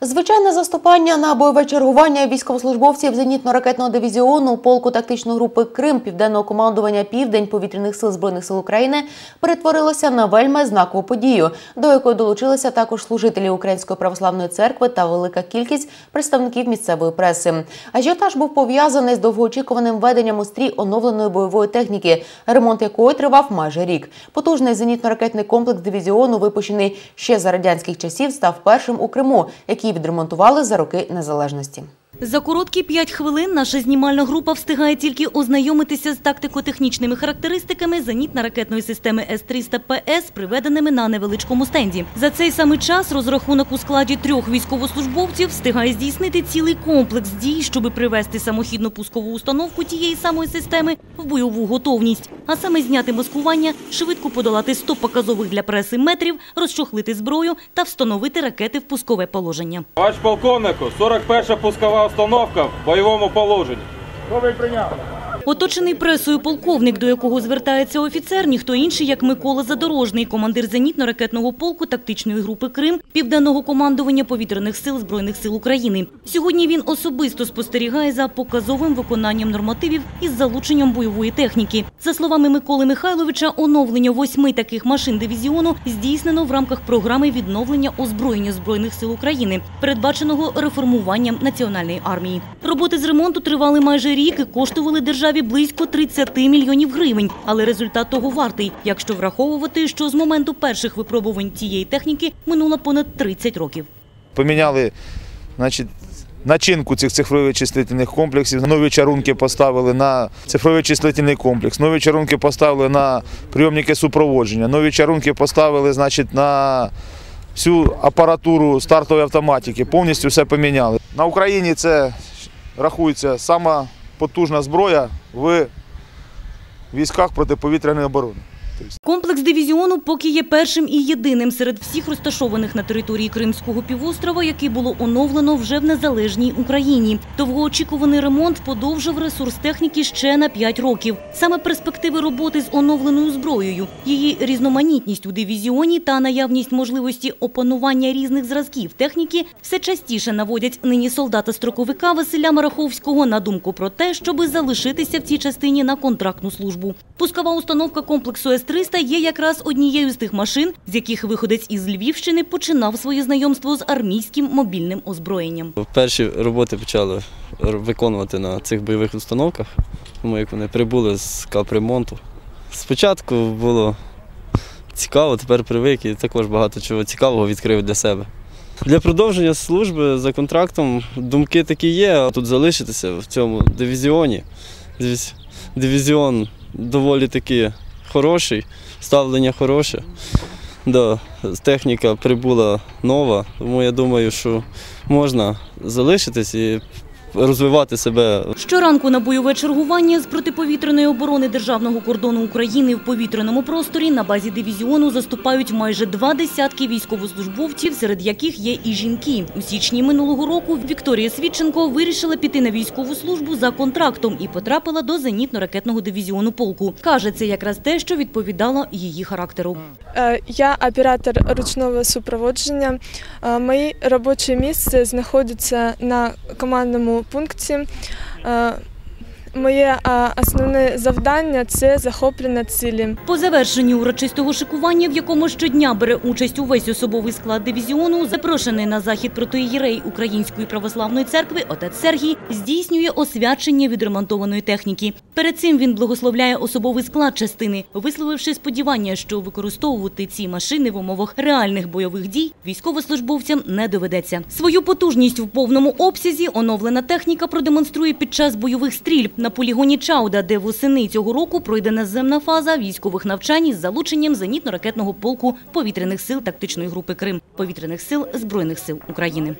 Звичайне заступання на бойове чергування військовослужбовців зенітно-ракетного дивізіону полку тактичної групи Крим Південного командування Південь повітряних сил збройних сил України перетворилося на вельми знакову подію, до якої долучилися також служителі Української православної церкви та велика кількість представників місцевої преси. Ажіотаж був пов'язаний з довгоочікуваним введенням у стрій оновленої бойової техніки, ремонт якої тривав майже рік. Потужний зенітно-ракетний комплекс дивізіону, випущений ще за радянських часів, став першим у Криму, який відремонтували за роки незалежності. За короткі п'ять хвилин наша знімальна група встигає тільки ознайомитися з тактико-технічними характеристиками зенітно-ракетної системи С-300ПС, приведеними на невеличкому стенді. За цей самий час розрахунок у складі трьох військовослужбовців встигає здійснити цілий комплекс дій, щоб привести самохідну пускову установку тієї самої системи в бойову готовність, а саме зняти маскування, швидко подолати 100 показових для преси метрів, розчохлити зброю та встановити ракети в пускове положення. Ваш полковнику, 41 пускова установка в бойовому положенні. Оточений пресою полковник, до якого звертається офіцер, ніхто інший, як Микола Задорожний, командир зенітно-ракетного полку тактичної групи Крим Південного командування повітряних сил Збройних сил України. Сьогодні він особисто спостерігає за показовим виконанням нормативів із залученням бойової техніки. За словами Миколи Михайловича, оновлення восьми таких машин дивізіону здійснено в рамках програми відновлення озброєння Збройних сил України, передбаченого реформуванням національної армії. Роботи з ремонту тривали майже рік і коштували державі близько 30 мільйонів гривень. Але результат того вартий, якщо враховувати, що з моменту перших випробувань цієї техніки минуло понад 30 років. Поміняли значить, начинку цих цифрових числительних комплексів, нові чарунки поставили на цифровий числительний комплекс, нові чарунки поставили на прийомники супроводження, нові чарунки поставили значить, на всю апаратуру стартової автоматики, повністю все поміняли. На Україні це рахується сама потужна зброя в військах протиповітряної оборони. Комплекс дивізіону поки є першим і єдиним серед всіх розташованих на території Кримського півострова, який було оновлено вже в незалежній Україні. Довгоочікуваний ремонт подовжив ресурс техніки ще на 5 років. Саме перспективи роботи з оновленою зброєю, її різноманітність у дивізіоні та наявність можливості опанування різних зразків техніки все частіше наводять нині солдата-строковика Василя Мараховського на думку про те, щоби залишитися в цій частині на контрактну службу. Пускова установка комплексу С-300 є якраз однією з тих машин, з яких виходець із Львівщини починав своє знайомство з армійським мобільним озброєнням. Перші роботи почали виконувати на цих бойових установках, тому як вони прибули з капремонту. Спочатку було цікаво, тепер привик і також багато чого цікавого відкрив для себе. Для продовження служби за контрактом думки такі є, а тут залишитися в цьому дивізіоні. Дивізіон доволі таки хороший, ставлення хороше. Да, техніка прибула нова, тому я думаю, що можна залишитись і розвивати себе Щоранку на бойове чергування з протиповітряної оборони державного кордону України в повітряному просторі на базі дивізіону заступають майже два десятки військовослужбовців, серед яких є і жінки. У січні минулого року Вікторія Свідченко вирішила піти на військову службу за контрактом і потрапила до зенітно-ракетного дивізіону полку. Каже, це якраз те, що відповідало її характеру. Е, Я оператор ручного супроводження. Е, Моє робоче місце знаходиться на командному пункті. Моє е, основне завдання це захоплення цілі. По завершенні урочистого шикування, в якому щодня бере участь увесь особовий склад дивізіону, запрошений на захід протоієрей Української православної церкви отець Сергій здійснює освячення відремонтованої техніки. Перед цим він благословляє особовий склад частини, висловивши сподівання, що використовувати ці машини в умовах реальних бойових дій військовослужбовцям не доведеться. Свою потужність в повному обсязі оновлена техніка продемонструє під час бойових стрільб на полігоні Чауда, де восени цього року пройде наземна фаза військових навчань із залученням зенітно-ракетного полку повітряних сил тактичної групи Крим, повітряних сил Збройних сил України.